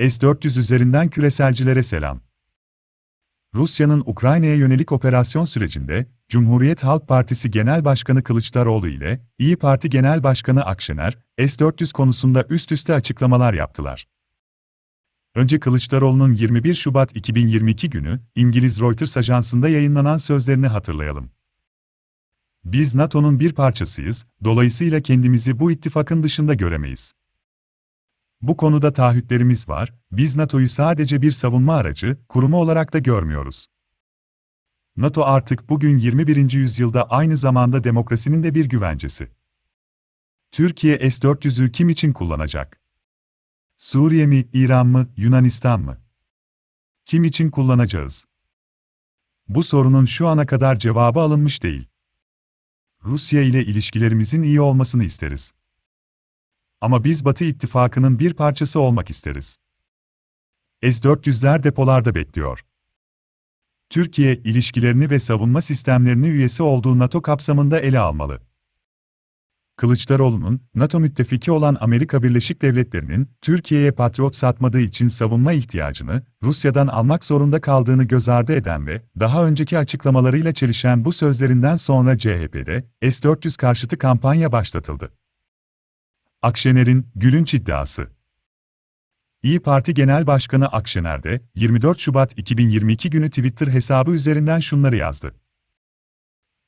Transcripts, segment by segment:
S-400 üzerinden küreselcilere selam. Rusya'nın Ukrayna'ya yönelik operasyon sürecinde, Cumhuriyet Halk Partisi Genel Başkanı Kılıçdaroğlu ile İyi Parti Genel Başkanı Akşener, S-400 konusunda üst üste açıklamalar yaptılar. Önce Kılıçdaroğlu'nun 21 Şubat 2022 günü İngiliz Reuters ajansında yayınlanan sözlerini hatırlayalım. Biz NATO'nun bir parçasıyız, dolayısıyla kendimizi bu ittifakın dışında göremeyiz. Bu konuda taahhütlerimiz var, biz NATO'yu sadece bir savunma aracı, kurumu olarak da görmüyoruz. NATO artık bugün 21. yüzyılda aynı zamanda demokrasinin de bir güvencesi. Türkiye S-400'ü kim için kullanacak? Suriye mi, İran mı, Yunanistan mı? Kim için kullanacağız? Bu sorunun şu ana kadar cevabı alınmış değil. Rusya ile ilişkilerimizin iyi olmasını isteriz. Ama biz Batı ittifakının bir parçası olmak isteriz. S-400'ler depolarda bekliyor. Türkiye, ilişkilerini ve savunma sistemlerini üyesi olduğu NATO kapsamında ele almalı. Kılıçdaroğlu'nun, NATO müttefiki olan Amerika Birleşik Devletleri'nin, Türkiye'ye patriot satmadığı için savunma ihtiyacını, Rusya'dan almak zorunda kaldığını göz ardı eden ve, daha önceki açıklamalarıyla çelişen bu sözlerinden sonra CHP'de, S-400 karşıtı kampanya başlatıldı. Akşener'in, Gülünç iddiası. İyi Parti Genel Başkanı Akşener de, 24 Şubat 2022 günü Twitter hesabı üzerinden şunları yazdı.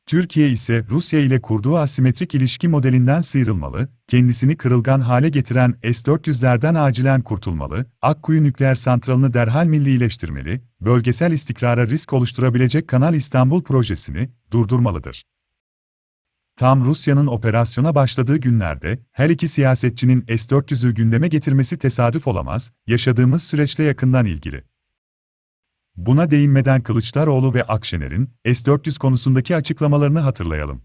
Türkiye ise Rusya ile kurduğu asimetrik ilişki modelinden sıyrılmalı, kendisini kırılgan hale getiren S-400'lerden acilen kurtulmalı, Akkuyu nükleer santralını derhal millileştirmeli, bölgesel istikrara risk oluşturabilecek Kanal İstanbul projesini durdurmalıdır. Tam Rusya'nın operasyona başladığı günlerde, her iki siyasetçinin S-400'ü gündeme getirmesi tesadüf olamaz, yaşadığımız süreçte yakından ilgili. Buna değinmeden Kılıçdaroğlu ve Akşener'in S-400 konusundaki açıklamalarını hatırlayalım.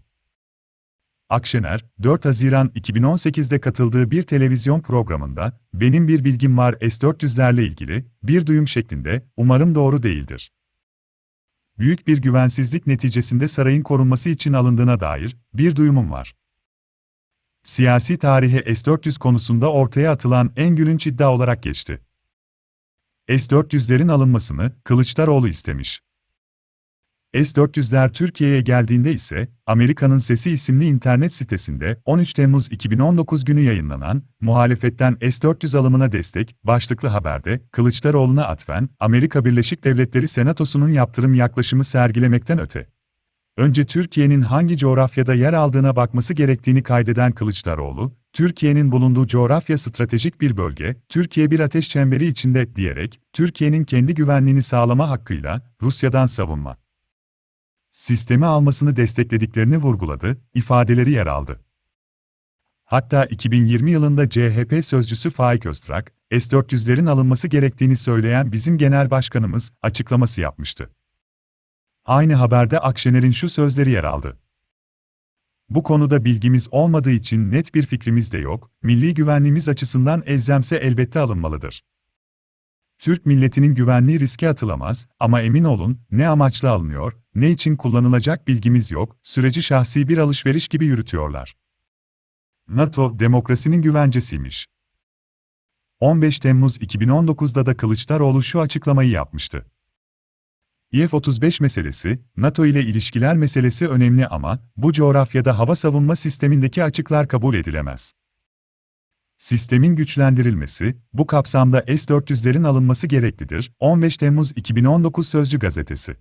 Akşener, 4 Haziran 2018'de katıldığı bir televizyon programında, benim bir bilgim var S-400'lerle ilgili, bir duyum şeklinde, umarım doğru değildir. Büyük bir güvensizlik neticesinde sarayın korunması için alındığına dair, bir duyumum var. Siyasi tarihe S-400 konusunda ortaya atılan en gülünç iddia olarak geçti. S-400'lerin alınmasını Kılıçdaroğlu istemiş. S-400'ler Türkiye'ye geldiğinde ise, Amerika'nın Sesi isimli internet sitesinde 13 Temmuz 2019 günü yayınlanan, muhalefetten S-400 alımına destek, başlıklı haberde, Kılıçdaroğlu'na atfen, Amerika Birleşik Devletleri Senatosu'nun yaptırım yaklaşımı sergilemekten öte, önce Türkiye'nin hangi coğrafyada yer aldığına bakması gerektiğini kaydeden Kılıçdaroğlu, Türkiye'nin bulunduğu coğrafya stratejik bir bölge, Türkiye bir ateş çemberi içinde diyerek, Türkiye'nin kendi güvenliğini sağlama hakkıyla Rusya'dan savunma sistemi almasını desteklediklerini vurguladı, ifadeleri yer aldı. Hatta 2020 yılında CHP sözcüsü Faik Öztrak, S-400'lerin alınması gerektiğini söyleyen bizim genel başkanımız açıklaması yapmıştı. Aynı haberde Akşener'in şu sözleri yer aldı. Bu konuda bilgimiz olmadığı için net bir fikrimiz de yok, milli güvenliğimiz açısından elzemse elbette alınmalıdır. Türk milletinin güvenliği riske atılamaz ama emin olun, ne amaçla alınıyor, ne için kullanılacak bilgimiz yok, süreci şahsi bir alışveriş gibi yürütüyorlar. NATO, demokrasinin güvencesiymiş. 15 Temmuz 2019'da da Kılıçdaroğlu şu açıklamayı yapmıştı. İF-35 meselesi, NATO ile ilişkiler meselesi önemli ama, bu coğrafyada hava savunma sistemindeki açıklar kabul edilemez. Sistemin güçlendirilmesi, bu kapsamda S-400'lerin alınması gereklidir. 15 Temmuz 2019 Sözcü Gazetesi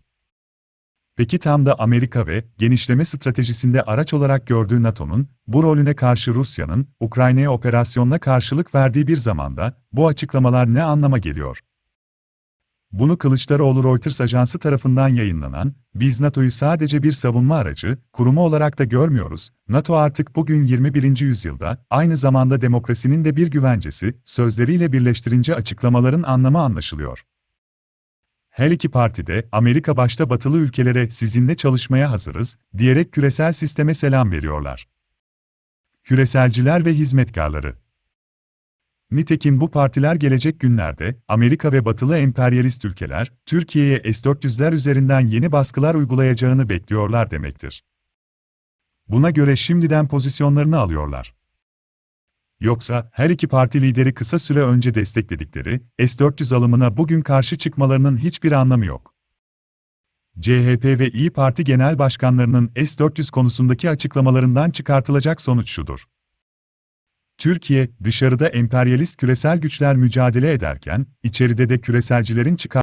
Peki tam da Amerika ve genişleme stratejisinde araç olarak gördüğü NATO'nun, bu rolüne karşı Rusya'nın, Ukrayna'ya operasyonla karşılık verdiği bir zamanda, bu açıklamalar ne anlama geliyor? Bunu Kılıçdaroğlu Reuters ajansı tarafından yayınlanan, biz NATO'yu sadece bir savunma aracı, kurumu olarak da görmüyoruz, NATO artık bugün 21. yüzyılda, aynı zamanda demokrasinin de bir güvencesi, sözleriyle birleştirince açıklamaların anlamı anlaşılıyor. Her iki parti de, Amerika başta batılı ülkelere sizinle çalışmaya hazırız, diyerek küresel sisteme selam veriyorlar. Küreselciler ve hizmetkarları Nitekim bu partiler gelecek günlerde, Amerika ve batılı emperyalist ülkeler, Türkiye'ye S-400'ler üzerinden yeni baskılar uygulayacağını bekliyorlar demektir. Buna göre şimdiden pozisyonlarını alıyorlar. Yoksa her iki parti lideri kısa süre önce destekledikleri S-400 alımına bugün karşı çıkmalarının hiçbir anlamı yok. CHP ve İyi Parti genel başkanlarının S-400 konusundaki açıklamalarından çıkartılacak sonuç şudur. Türkiye, dışarıda emperyalist küresel güçler mücadele ederken, içeride de küreselcilerin çıkar